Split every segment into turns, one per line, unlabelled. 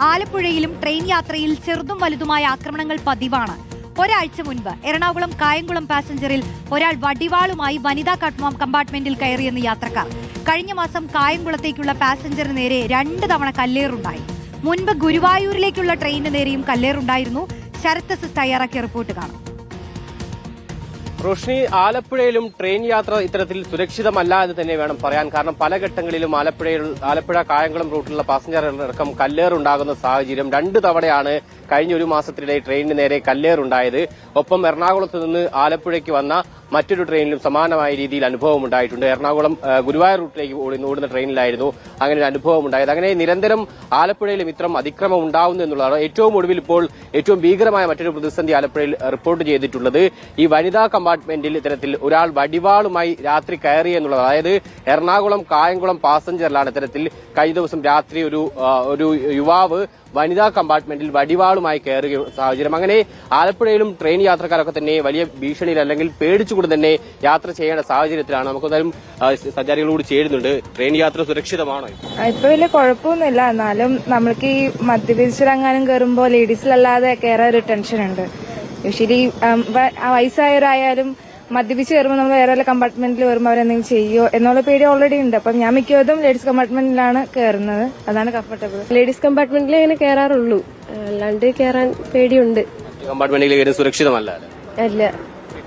ആലപ്പുഴയിലും ട്രെയിൻ യാത്രയിൽ ചെറുതും വലുതുമായ ആക്രമണങ്ങൾ പതിവാണ്. ഒരാഴ്ച മുൻപ് എറണാകുളം കായംകുളം പാസഞ്ചറിൽ ഒരാൾ വടിവാളുമായി വനിതാ കമ്പാർട്ട്മെന്റിൽ കയറിയെന്ന് യാത്രക്കാർ. കഴിഞ്ഞ മാസം കായംകുളത്തേക്കുള്ള പാസഞ്ചറിന് നേരെ രണ്ട് തവണ കല്ലേറുണ്ടായി. മുൻപ് ഗുരുവായൂരിലേക്കുള്ള ട്രെയിനിന് നേരെയും കല്ലേറുണ്ടായിരുന്നു. ശരത് എസ് തയ്യാറാക്കിയ റിപ്പോർട്ട് കാണാം.
റോഷ്നി ആലപ്പുഴയിലും ട്രെയിൻ യാത്ര ഇത്തരത്തിൽ സുരക്ഷിതമല്ല എന്ന് തന്നെ വേണം പറയാൻ. കാരണം പല ഘട്ടങ്ങളിലും ആലപ്പുഴയിൽ ആലപ്പുഴ കായംകുളം റൂട്ടിലുള്ള പാസഞ്ചറുകളടക്കം കല്ലേറുണ്ടാകുന്ന സാഹചര്യം രണ്ട് തവണയാണ് കഴിഞ്ഞ ഒരു മാസത്തിനിടെ ട്രെയിനിന് നേരെ കല്ലേറുണ്ടായത്. ഒപ്പം എറണാകുളത്ത് നിന്ന് ആലപ്പുഴയ്ക്ക് വന്ന മറ്റൊരു ട്രെയിനിലും സമാനമായ രീതിയിൽ അനുഭവം ഉണ്ടായിട്ടുണ്ട്. എറണാകുളം ഗുരുവായൂർ റൂട്ടിലേക്ക് ഓടുന്ന ട്രെയിനിലായിരുന്നു അങ്ങനെ ഒരു അനുഭവം ഉണ്ടായത്. അങ്ങനെ നിരന്തരം ആലപ്പുഴയിലും ഇത്തരം അതിക്രമം ഉണ്ടാവുന്നു എന്നുള്ളതാണ് ഏറ്റവും ഒടുവിൽ ഇപ്പോൾ ഏറ്റവും ഭീകരമായ മറ്റൊരു പ്രതിസന്ധി ആലപ്പുഴയിൽ റിപ്പോർട്ട് ചെയ്തിട്ടുള്ളത്. ഈ വനിതാ കമ്പാർട്ട്മെന്റിൽ ഇത്തരത്തിൽ ഒരാൾ വടിവാളുമായി രാത്രി കയറി എന്നുള്ളത് അതായത് എറണാകുളം കായംകുളം പാസഞ്ചറിലാണ് ഇത്തരത്തിൽ കഴിഞ്ഞ ദിവസം രാത്രി ഒരു ഒരു യുവാവ് വനിതാ കമ്പാർട്ട്മെന്റിൽ വടിവാളുമായി കയറുക സാഹചര്യം. അങ്ങനെ ആലപ്പുഴയിലും ട്രെയിൻ യാത്രക്കാരൊക്കെ തന്നെ വലിയ ഭീഷണിയിൽ അല്ലെങ്കിൽ പേടിച്ചുകൊണ്ട് തന്നെ യാത്ര ചെയ്യേണ്ട സാഹചര്യത്തിലാണ്. നമുക്ക് എന്തായാലും ആ, സഞ്ചാരികളോട് ചേരുന്നുണ്ട്. ട്രെയിൻ യാത്ര സുരക്ഷിതമാണോ?
ഇപ്പൊ വലിയ കുഴപ്പമൊന്നുമില്ല. എന്നാലും നമ്മൾക്ക് ഈ മദ്യപിച്ചിറങ്ങാനും കയറുമ്പോ ലേഡീസിലല്ലാതെ കയറാൻ ഒരു ടെൻഷൻ ഉണ്ട് യൂഷ്വലി വയസ്സായവരായാലും മദ്യപിച്ച് കയറുമ്പോൾ നമ്മൾ വേറെ വല്ല കമ്പാർട്ട്മെന്റിൽ വരുമ്പോൾ അവരെന്തെങ്കിലും ചെയ്യോ എന്നുള്ള പേടി ഓൾറെഡി ഉണ്ട്. അപ്പം ഞാൻ മിക്കതും ലേഡീസ് കമ്പാർട്ട്മെന്റിലാണ് കയറുന്നത്. അതാണ് കംഫർട്ടബിൾ
ലേഡീസ് കമ്പാർട്ട്മെന്റിൽ അങ്ങനെ കയറാറുള്ളൂ. അല്ലാണ്ട് കയറാൻ പേടിയുണ്ട്.
കമ്പാർട്ട്മെന്റിൽ സുരക്ഷിതമല്ല അല്ലേ?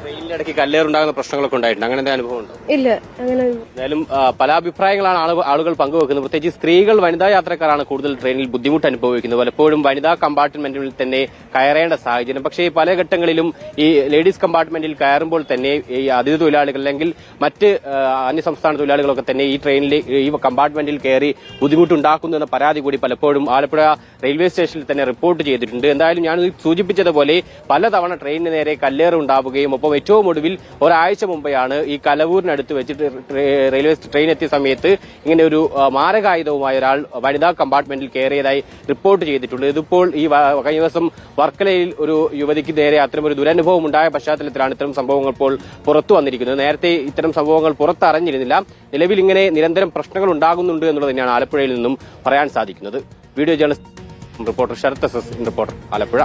ട്രെയിനിന്റെ ഇടയ്ക്ക് കല്ലേറുണ്ടാകുന്ന പ്രശ്നങ്ങളൊക്കെ ഉണ്ടായിട്ടുണ്ട്. അങ്ങനെ എന്തെങ്കിലും അനുഭവം ഉണ്ടോ?
ഇല്ല അങ്ങനെ
എന്തായാലും ആ, പല അഭിപ്രായങ്ങളാണ് ആളു- ആളുകൾ പങ്കുവെക്കുന്നത്. പ്രത്യേകിച്ച് സ്ത്രീകൾ വനിതാ യാത്രക്കാരാണ് കൂടുതൽ ട്രെയിനിൽ ബുദ്ധിമുട്ട് അനുഭവിക്കുന്നത്. പലപ്പോഴും വനിതാ കമ്പാർട്ട്മെന്റിൽ തന്നെ കയറേണ്ട സാഹചര്യം. പക്ഷേ പല ഘട്ടങ്ങളിലും ഈ ലേഡീസ് കമ്പാർട്ട്മെന്റിൽ കയറുമ്പോൾ തന്നെ ഈ അതിഥി തൊഴിലാളികൾ അല്ലെങ്കിൽ മറ്റ് ആ, അന്യസംസ്ഥാന തൊഴിലാളികളൊക്കെ തന്നെ ഈ ട്രെയിനിൽ ഈ കമ്പാർട്ട്മെന്റിൽ കയറി ബുദ്ധിമുട്ടുണ്ടാക്കുന്നു എന്ന പരാതി കൂടി പലപ്പോഴും ആലപ്പുഴ റെയിൽവേ സ്റ്റേഷനിൽ തന്നെ റിപ്പോർട്ട് ചെയ്തിട്ടുണ്ട്. എന്തായാലും ഞാൻ സൂചിപ്പിച്ചതുപോലെ പലതവണ ട്രെയിനിന് നേരെ കല്ലേറുണ്ടാവുകയും ഒപ്പം ഏറ്റവും ഒടുവിൽ ഒരാഴ്ച മുമ്പെയാണ് ഈ കലവൂരിനടുത്ത് വെച്ചിട്ട് റെയിൽവേ ട്രെയിൻ എത്തിയ സമയത്ത് ഇങ്ങനെ ഒരു മാരകായുധവുമായ ഒരാൾ വനിതാ കമ്പാർട്ട്മെന്റിൽ കയറിയതായി റിപ്പോർട്ട് ചെയ്തിട്ടുണ്ട്. ഇതിപ്പോൾ ഈ കഴിഞ്ഞ ദിവസം വർക്കലയിൽ ഒരു യുവതിക്ക് നേരെ അത്തരം ഒരു ദുരനുഭവം ഉണ്ടായ പശ്ചാത്തലത്തിലാണ് ഇത്തരം സംഭവങ്ങൾ ഇപ്പോൾ പുറത്തു വന്നിരിക്കുന്നത്. നേരത്തെ ഇത്തരം സംഭവങ്ങൾ പുറത്തറിഞ്ഞിരുന്നില്ല. നിലവിൽ ഇങ്ങനെ നിരന്തരം പ്രശ്നങ്ങൾ ഉണ്ടാകുന്നുണ്ട് എന്നുള്ളത് തന്നെയാണ് ആലപ്പുഴയിൽ നിന്നും പറയാൻ സാധിക്കുന്നത്. Video journalist reporter Sarath S S reporter Alappuzha.